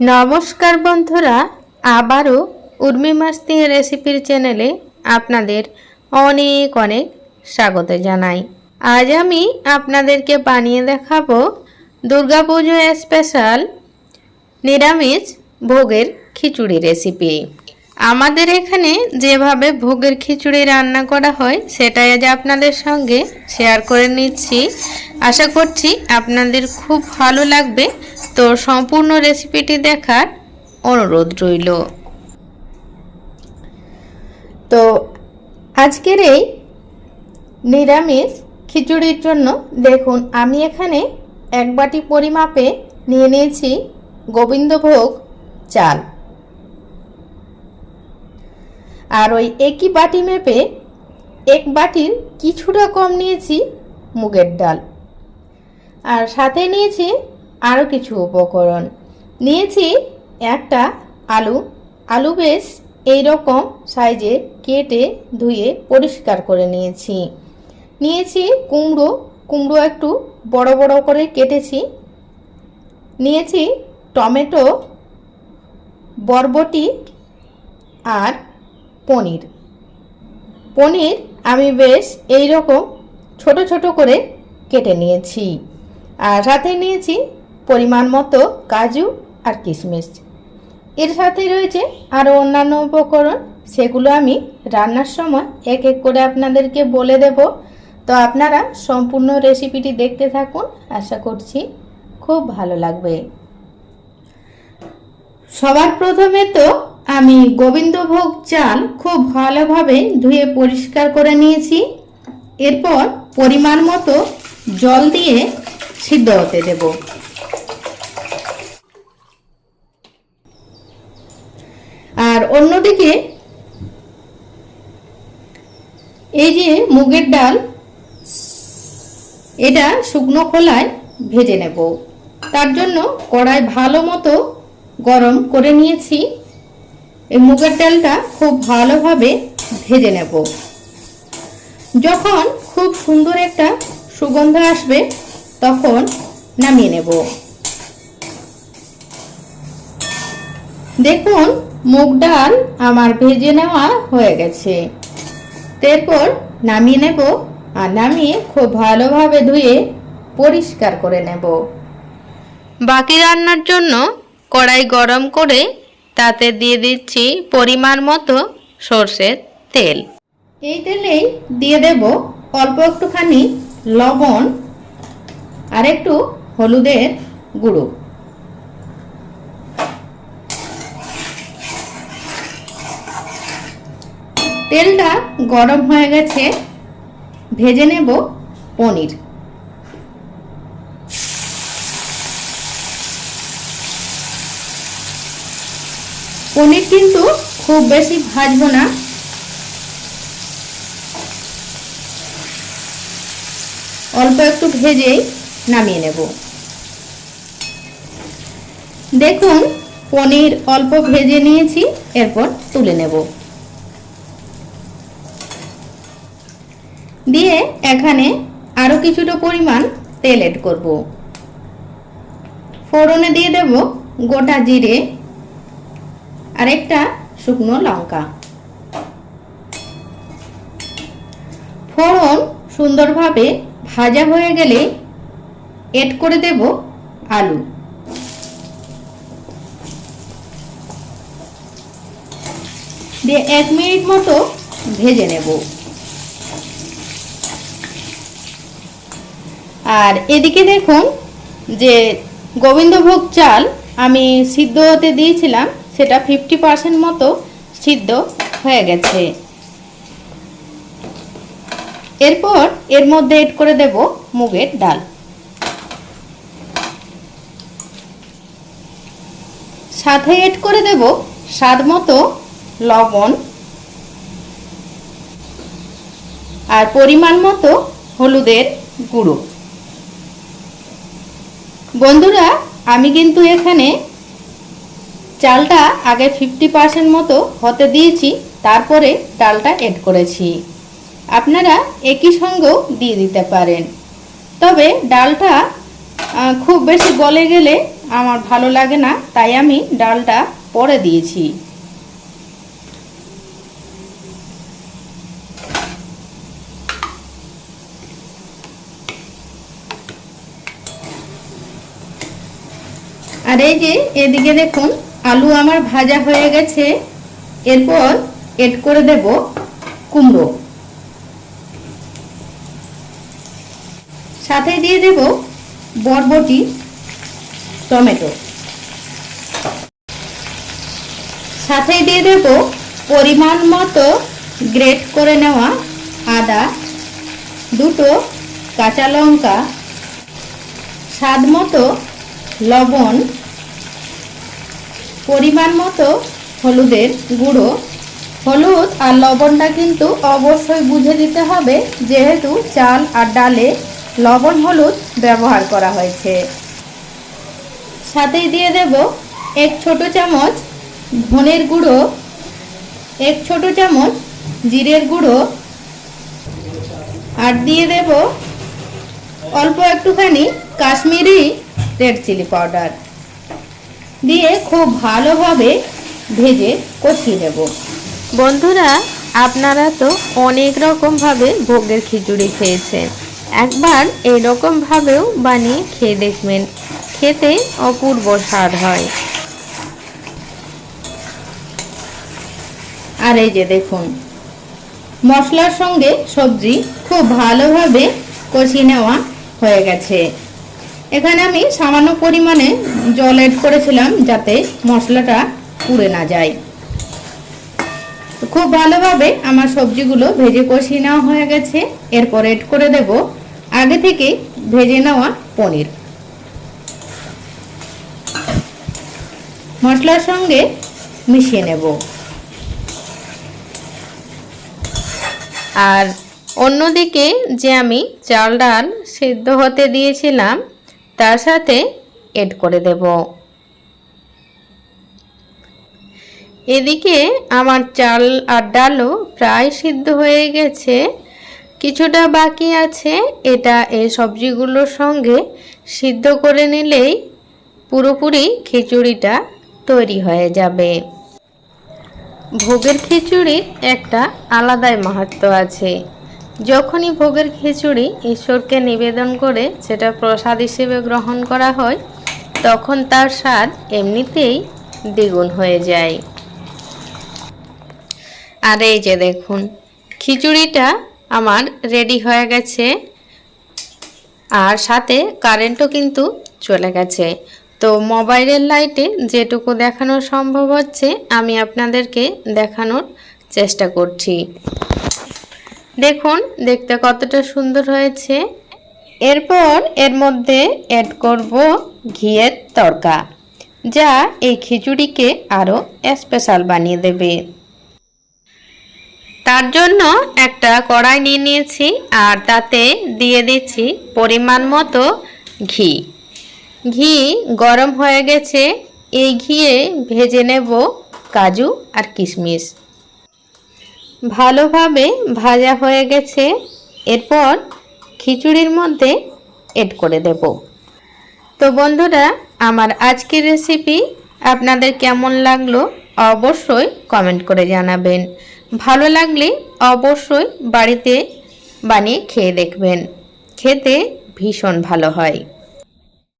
নমস্কার বন্ধুরা, আবারও উর্মি মাস্তি রেসিপির চ্যানেলে আপনাদের অনেক অনেক স্বাগত জানাই। আজ আমি আপনাদেরকে বানিয়ে দেখাবো দুর্গাপুজো স্পেশাল নিরামিষ ভোগের খিচুড়ি রেসিপি। আমাদের এখানে যেভাবে ভোগের খিচুড়ি রান্না করা হয়, সেটাই আজ আপনাদের সঙ্গে শেয়ার করে নিচ্ছি। আশা করছি আপনাদের খুব ভালো লাগবে। তো সম্পূর্ণ রেসিপিটি দেখার অনুরোধ রইল। তো আজকের এই নিরামিষ খিচুড়ির জন্য দেখুন, আমি এখানে এক বাটি পরিমাপে নিয়ে নিয়েছি গোবিন্দভোগ চাল। আর ওই একই বাটি মেপে এক বাটির কিছুটা কম নিয়েছি মুগের ডাল। আর সাথে নিয়েছি আরও কিছু উপকরণ। নিয়েছি একটা আলু। আলু বেশ এই রকম সাইজে কেটে ধুয়ে পরিষ্কার করে নিয়েছি। নিয়েছি কুমড়ো। কুমড়ো একটু বড় বড় করে কেটেছি। নিয়েছি টমেটো, বরবটি আর পনির। পনির আমি বেশ এই রকম ছোট ছোট করে কেটে নিয়েছি। আর সাথে নিয়েছি পরিমাণ মতো কাজু আর কিশমিশ। এর সাথে রয়েছে আরও অন্যান্য উপকরণ, সেগুলো আমি রান্নার সময় এক এক করে আপনাদেরকে বলে দেব। তো আপনারা সম্পূর্ণ রেসিপিটি দেখতে থাকুন, আশা করছি খুব ভালো লাগবে। সবার প্রথমে তো আমি গোবিন্দভোগ চাল খুব ভালোভাবে ধুয়ে পরিষ্কার করে নিয়েছি। এরপর পরিমাণ মতো জল দিয়ে সিদ্ধ হতে দেব। আর অন্যদিকে এই যে মুগের ডাল, এটা শুকনো খোলায় ভেজে নেব। তার জন্য কড়াই ভালো মতো গরম করে নিয়েছি। এই মুগের ডালটা খুব ভালোভাবে ভেজে নেব। যখন খুব সুন্দর একটা সুগন্ধ আসবে, তখন নামিয়ে নেব। দেখুন, মুগ ডাল আমার ভেজে নেওয়া হয়ে গেছে। এরপর নামিয়ে নেব আর নামিয়ে খুব ভালোভাবে ধুয়ে পরিষ্কার করে নেব। বাকি রান্নার জন্য কড়াই গরম করে তাতে দিয়ে দিচ্ছি পরিমাণ মতো সর্ষের তেল। এই তেলেই দিয়ে দেব অল্প একটুখানি লবণ আর একটু হলুদের গুঁড়ো। তেলটা গরম হয়ে গেছে, ভেজে নেব পনির। পনির কিন্তু খুব বেশি ভাজবো না। অল্প একটু ভেজেই নামিয়ে নেব। দেখুন, পনির অল্প ভেজে নিয়েছি, এরপর তুলে নেব। দিয়ে এখানে আরও কিছুটা পরিমাণ তেল এড করব। ফোড়নে দিয়ে দেব গোটা জিরে আর একটা শুকনো লঙ্কা। ফোড়ন সুন্দরভাবে ভাজা হয়ে গেলে এড করে দেব আলু। দিয়ে এক মিনিট মতো ভেজে নেব। আর এদিকে দেখুন যে গোবিন্দভোগ চাল আমি সিদ্ধ হতে দিয়েছিলাম। সেটা ফিফটি পার্সেন্ট মতো সিদ্ধ হয়ে গেছে। এরপর এর মধ্যে এড করে দেব মুগের ডাল। সাথে এড করে দেব স্বাদ মতো লবণ আর পরিমাণ মতো হলুদের গুঁড়ো। বন্ধুরা, আমি কিন্তু এখানে চালটা আগে ফিফটি পার্সেন্ট মতো হতে দিয়েছি, তারপরে ডালটা এড করেছি। আপনারা একই সঙ্গেও দিয়ে দিতে পারেন। তবে ডালটা খুব বেশি গলে গেলে আমার ভালো লাগে না, তাই আমি ডালটা পরে দিয়েছি। আর এই যে এদিকে দেখুন আলু আমার ভাজা হয়ে গেছে, এরপর এড করে দেব কুমড়ো। সাথে দিয়ে দেব বরবটি, টমেটো। সাথে দিয়ে দেব পরিমাণ মতো গ্রেট করে নেওয়া আদা, দুটো কাঁচা লঙ্কা, স্বাদ মতো লবণ পরিমাণ মতো হলুদের গুঁড়ো। হলুদ আর লবণটা কিন্তু অবশ্যই বুঝে দিতে হবে, যেহেতু চাল আর ডালে লবণ হলুদ ব্যবহার করা হয়েছে। সাথেই দিয়ে দেব এক ছোট চামচ ধনের গুঁড়ো, এক ছোট চামচ জিরের গুঁড়ো, আর দিয়ে দেব অল্প একটুখানি কাশ্মীরি রেড চিলি পাউডার। দিয়ে খুব ভালোভাবে ভেজে কষিয়ে নেব। বন্ধুরা আপনারা তো অনেক রকমভাবে ভোগের খিচুড়ি খেয়েছেন। একবার এরকমভাবেও বানিয়ে খেয়ে দেখবেন। খেতে অপূর্ব স্বাদ হয়। আর এই যে দেখুন মশলার সঙ্গে সবজি খুব ভালোভাবে কষিয়ে নেওয়া হয়ে গেছে। এখানে আমি সামান্য পরিমাণে জল এড করেছিলাম যাতে মশলাটা পুড়ে না যায়। খুব ভালোভাবে আমার সবজিগুলো ভেজে কষিয়ে নেওয়া হয়ে গেছে। এরপর এড করে দেব আগে থেকে ভেজে নেওয়া পনির। মশলার সঙ্গে মিশিয়ে নেব। আর অন্যদিকে যে আমি চাল ডাল সিদ্ধ হতে দিয়েছিলাম তার সাথে এড করে দেব। এদিকে আমার চাল আর ডালও প্রায় সিদ্ধ হয়ে গেছে। কিছুটা বাকি আছে, এটা এই সবজিগুলোর সঙ্গে সিদ্ধ করে নিলেই পুরোপুরি খিচুড়িটা তৈরি হয়ে যাবে। ভোগের খিচুড়ির একটা আলাদাই মাহাত্ম আছে। যখনই ভোগের খিচুড়ি ঈশ্বরকে নিবেদন করে সেটা প্রসাদ হিসেবে গ্রহণ করা হয়, তখন তার স্বাদ এমনিতেই দ্বিগুণ হয়ে যায়। আর এই যে দেখুন, খিচুড়িটা আমার রেডি হয়ে গেছে। আর সাথে কারেন্টও কিন্তু চলে গেছে। তো মোবাইলের লাইটে যেটুকু দেখানো সম্ভব হচ্ছে, আমি আপনাদেরকে দেখানোর চেষ্টা করছি। দেখুন, দেখতে কতটা সুন্দর হয়েছে। এরপর এর মধ্যে অ্যাড করব ঘিয়ের তরকা, যা এই খিচুড়িকে আরও স্পেশাল বানিয়ে দেবে। তার জন্য একটা কড়াই নিয়ে নিয়েছি, আর তাতে দিয়ে দিচ্ছি পরিমাণ মতো ঘি। ঘি গরম হয়ে গেছে, এই ঘিয়ে ভেজে নেব কাজু আর কিশমিশ। ভালোভাবে ভাজা হয়ে গেছে, এরপর খিচুড়ির মধ্যে এড করে দেব। তো বন্ধুরা, আমার আজকের রেসিপি আপনাদের কেমন লাগল অবশ্যই কমেন্ট করে জানাবেন। ভালো লাগলে অবশ্যই বাড়িতে বানিয়ে খেয়ে দেখবেন। খেতে ভীষণ ভালো হয়।